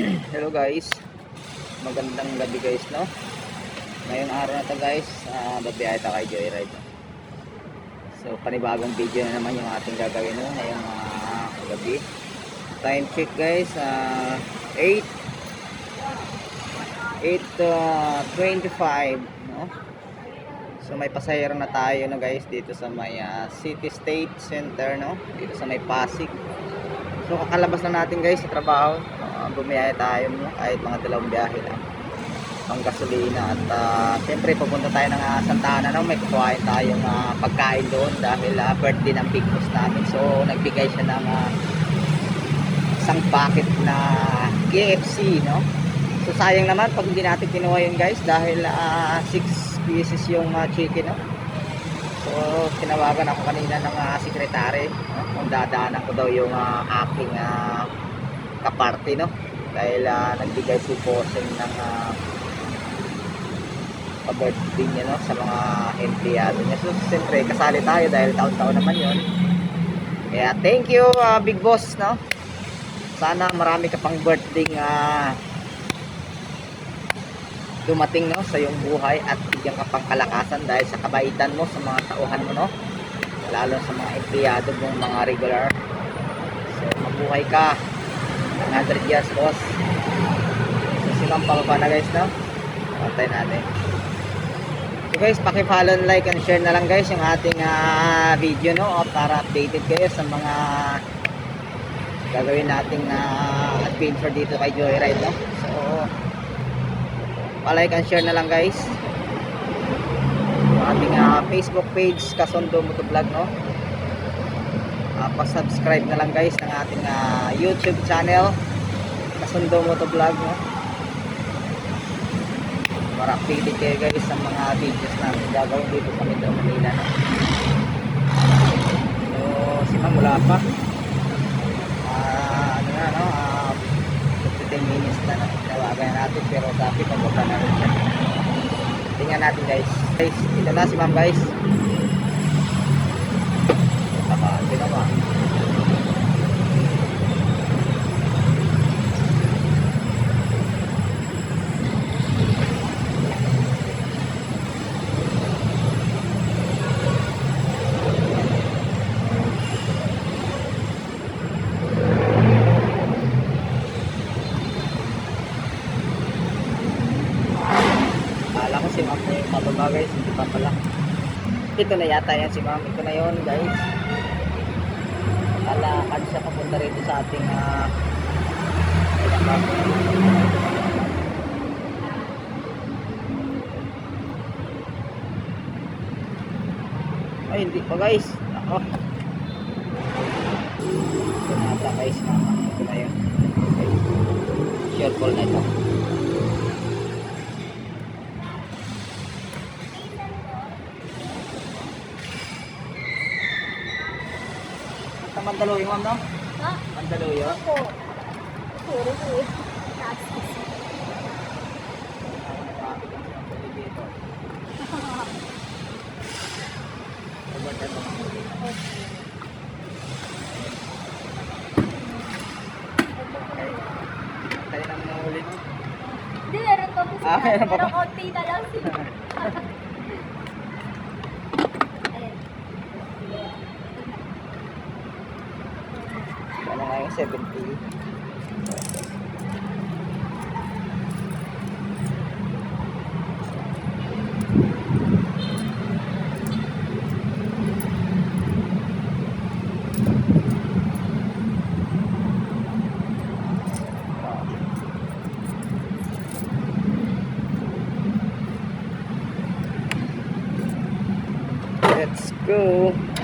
Hello guys. Magandang gabi guys, no? Ngayong araw na to guys, uh, babiyahe tayo kay Joyride. So, panibagong video na naman yung ating gagawin no? ngayong uh, gabi. Time check guys, uh, 8 8 uh, 25, no? So, may pasahero na tayo no guys dito sa may uh, City State Center, no? Dito sa may Pasig. So kakalabas na natin guys sa trabaho. Uh, bumiyahe tayo kahit mga dalawang biyahe lang. Pang gasolina at uh, siyempre pupunta tayo ng uh, Santa Ana no? may kukuhain tayong uh, pagkain doon dahil uh, birthday ng big boss namin. So nagbigay siya ng uh, isang packet na KFC no. So sayang naman pag hindi natin kinuha yun guys dahil 6 pieces yung uh, chicken no. So, tinawagan ako kanina ng uh, sekretary no? kung dadaanan ko daw yung uh, aking uh, kaparte, no? Dahil uh, nagbigay si Bossing ng uh, pa-birthday niya, no? Sa mga empleyado niya. So, siyempre, kasali tayo dahil taon-taon naman yon Kaya, thank you, uh, Big Boss, no? Sana marami ka pang birthday uh, dumating no sa iyong buhay at bigyan ka pang kalakasan dahil sa kabaitan mo sa mga tauhan mo no lalo sa mga empleyado mong mga regular so mabuhay ka 100 years boss. So silang pababa na guys no? Pantay natin. So guys paki-follow and like and share na lang guys yung ating uh, video no? Para updated kayo sa mga gagawin nating uh, adventure dito kay Joyride no? So palike and share na lang guys. Ating uh, Facebook page Kasundo Motovlog no pa-subscribe na lang guys ng ating uh, YouTube channel. Kasundo Motovlog no? Para updated kayo guys sa mga videos namin. Gagawin dito sa Metro Manila no? so si Ma'am wala pa. Ah, ano no? Uh, 15 minutes na no? tawagan natin pero sabi pababa na rin siya. Tingnan natin guys. Guys ito na si ma'am guys sino ba Akala ko si ma'am na yung guys, hindi pa pala. Ito na yata yan si ma'am. Ito na yon guys. Lalakad siya papunta rito sa ating uh, ay hindi pa guys. Ako. Ito na ata guys. Ito na yun. Sure call na ito Sa Mandaluyong ma'am no? Ha? Mandaluyong Ako. Puro ko eh. Hindi, meron pa po sila. Ah, meron pa ba? Pero konti na lang sila. 70? Let's go.